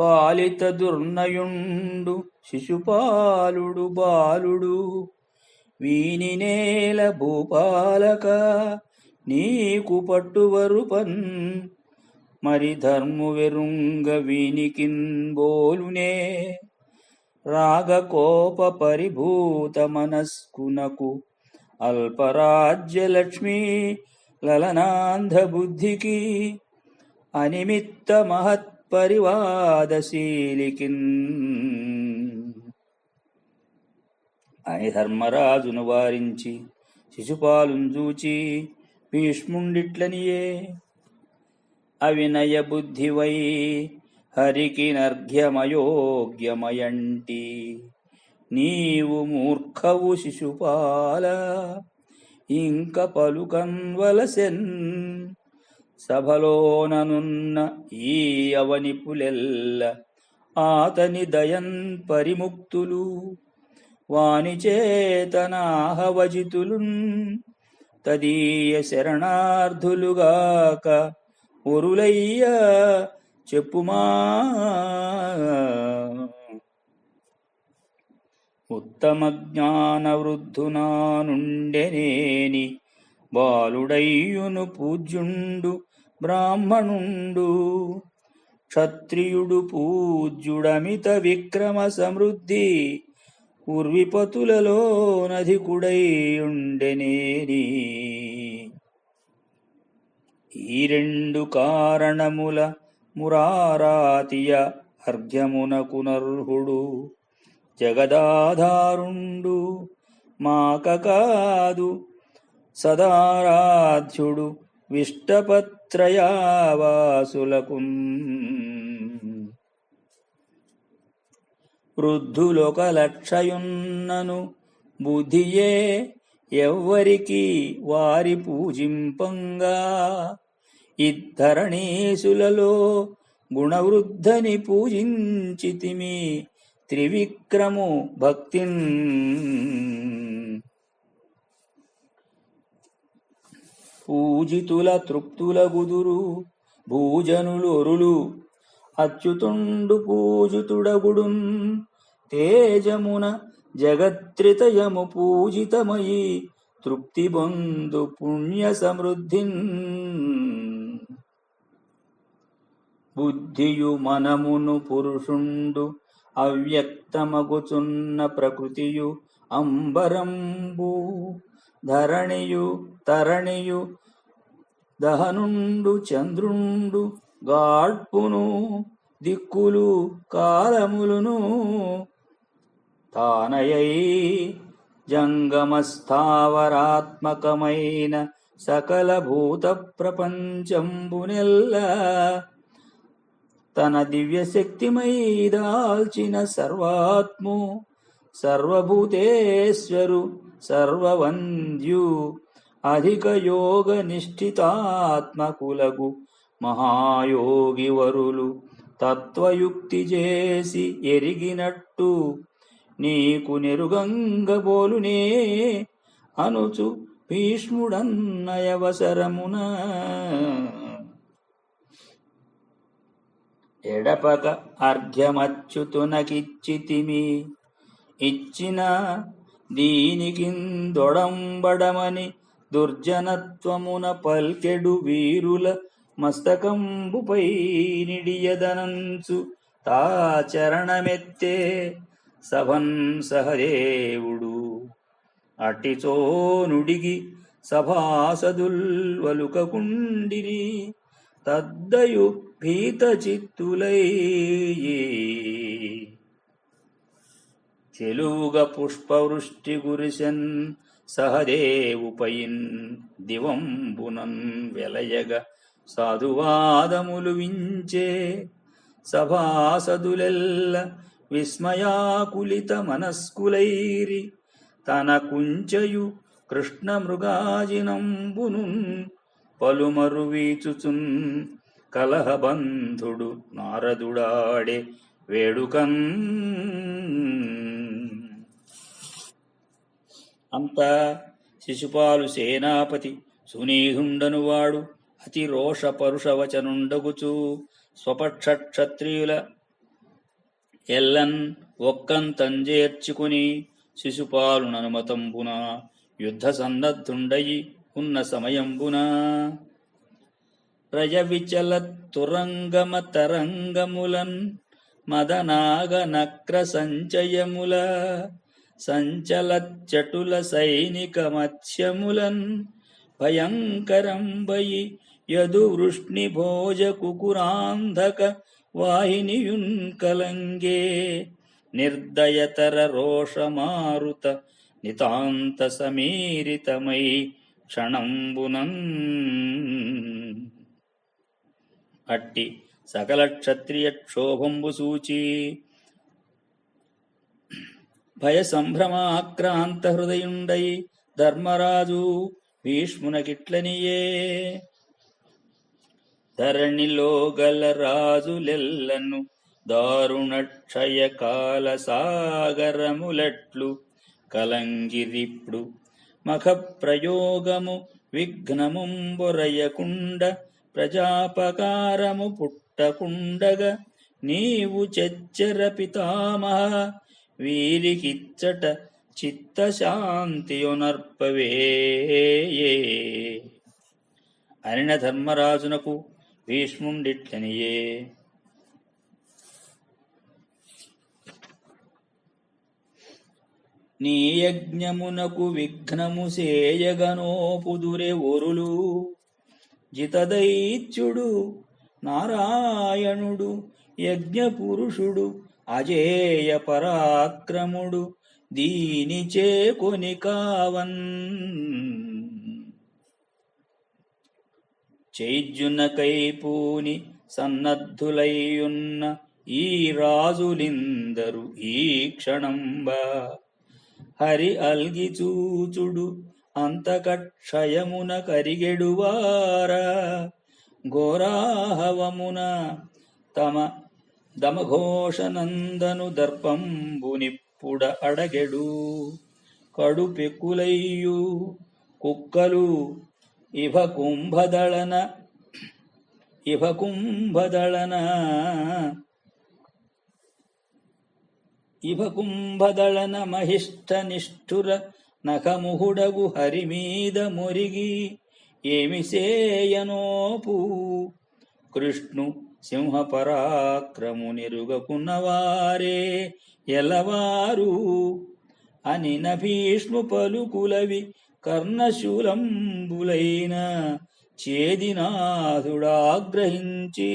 పాలిత దుర్నయుండు శిశుపాలుడు బాలుడు. వీని నేల భూపాలక నీకు పట్టువరుపన్. మరి ధర్ము వెరుంగ వీనికిన్ బోలునే. రాగకోప పరిభూత మనస్కునకు అల్పరాజ్యలక్ష్మీ లలనాంధ బుద్ధికి అనిమిత్త పరివాదశీలికి అని ధర్మరాజును వారించి శిశుపాలును చూచి భీష్ముండిట్లనియే. అవినయ బుద్ధివై హరికి నర్ఘ్యమయోగ్యమయంటి నీవు మూర్ఖవు శిశుపాల ఇంక పలుకన్వలసెన్. సభలోననున్న ఈ అవనిపులెల్ల ఆతని దయన్ పరిముక్తులు. వాణిచేతనాహవజితులున్ తదీయ శరణార్థులుగాక ఒరులయ్య చెప్పుమా. ఉత్తమ జ్ఞాన వృద్ధునా నుండెనేని బాలుడయ్యును పూజ్యుండు బ్రాహ్మణుండు. క్షత్రియుడు పూజ్యుడమిత విక్రమ సమృద్ధి. ఉర్విపతులలో నధికుడై ఉండెనేని ఈ రెండు కారణముల మురారాతియ అర్ఘ్యమునకునర్హుడు. జగదాధారుండు. మాక కాదు సదారాధ్యుడు త్రయావాసులకు. వృద్ధులొక లక్షయున్నను బుద్ధియే ఎవ్వరికి వారి పూజింపంగా. ఇద్ధరణీసులలో గుణవృద్ధని పూజించితిమి త్రివిక్రము భక్తిన్. పూజితుల తృప్తుల గుదురు భూజనులొరులు. అచ్యుతుండు పూజితుడగుడున్ తేజమున జగత్రితయము పూజితమయి తృప్తి బొందు పుణ్య సమృద్ధిన్ బుద్ధియు మనమును పురుషుండు అవ్యక్తమగుచున్న ప్రకృతియు అంబరంబు. ధరణియు తరణియు దహనుండు చంద్రుండు గాడ్పును దిక్కులు కాలములును. తానయై జంగమస్థావరాత్మకమైన సకల భూత ప్రపంచంబునెల్ల తన దివ్యశక్తిమై దాల్చిన సర్వాత్ము సర్వభూతేశ్వరు సర్వవంద్యు. అధిక యోగ నిష్ఠితాత్మకులగు మహాయోగి వరులు తత్వయుక్తి చేసి ఎరిగినట్టు నీకు నెరుగంగబోలునే అనుచు భీష్ముడన్నయవసరమున. ఎడపక అర్ఘ్యమచ్యుతునకిచ్చితిమి ఇచ్చిన దీనికిందొడంబడమని దుర్జనత్వమున పల్కెడు వీరుల మస్తకంబుపై నిడియదనంచు తా చరణమెత్తే సభన్ సహదేవుడు. అటిచోనుడిగి సభాసదుల్వలుకకుండిరి తద్దయు భీత చిత్తులై చెలువుగ పుష్పవృష్టి గురిసెన్ సహదేవుపైన్ దివంబునన్ వెలయగ సాధువాదములు వించే సభాసదులెల్ల విస్మయాకులిత మనస్కులైరి తన కుంచయు కృష్ణ మృగాజినంబును పలుమరు వీచుచున్ కలహబంధుడు నారదుడాడే వేడుకన్ అంతా శిశుపాలు సేనాపతి సునీహుండనువాడు అతి రోష పరుషవచనుండగుచూ స్వపక్ష క్షత్రియుల ఎల్లన్ ఒక్కంతంజేర్చుకుని శిశుపాలు ననుమతంబున యుద్ధ సన్నద్ధుండయి ఉన్న సమయంబున. రయ విచల తురంగమ తరంగములన్ మదనాగ నక్ర సంచయముల సంచలచ్చటుల సైనిక మత్స్యములన్ భయంకరంబయి యదు యదువృష్ణి భోజ కుకురాంధక వాహినియున్ కలంగే నిర్దయతర రోషమారుత నితాంత సమీరితమై క్షణంబునం అట్టి సకల క్షత్రియ క్షోభంబు సూచి భయ సంభ్రమాక్రాంత హృదయుండై ధర్మరాజు భీష్మునకిట్లనియే. ధరణిలో గల రాజులెల్లను దారుణక్షయ కాల సాగరములట్లు కలంగిరిప్పుడు మఖప్రయోగము విఘ్నముంబొరయకుండ ప్రజాపకారము పుట్టకుండగ నీవు చెచ్చర పితామహ వీరికిచ్చట చిత్తశాంతియునర్పవే. అనిన ధర్మరాజునకు భీష్ముండిట్లనియే నీ యజ్ఞమునకు విఘ్నము సేయగనోపుదురే ఒరులు. జితదైత్యుడు నారాయణుడు యజ్ఞపురుషుడు అజేయ పరాక్రముడు దీని చేకొని కావన్. చైద్యునకై పూని సన్నద్ధులైయున్న ఈ రాజులిందరు ఈ క్షణంబ. హరి అల్గి చూచుడు అంతకక్షయమున కరిగెడువారా. ఘోరాహవమున తమ దమఘోషనందను దర్పంబునిప్పుడ అడగెడు కడుపెక్కులయ్యు కుక్కలు ఇభ కుంభదళన ఇభ కుంభదళన ఇభ కుంభదళన మహిష్ట నిష్ఠుర నఖముహుడగు హరి మీద మొరిగి ఏమి సేయనోపు కృష్ణు సింహ పరాక్రము నిరుగకున్నవారే ఎలవారు అని భీష్ము పలుకులవి కర్ణశూలంబులైన చేదినాథుడాగ్రహించి.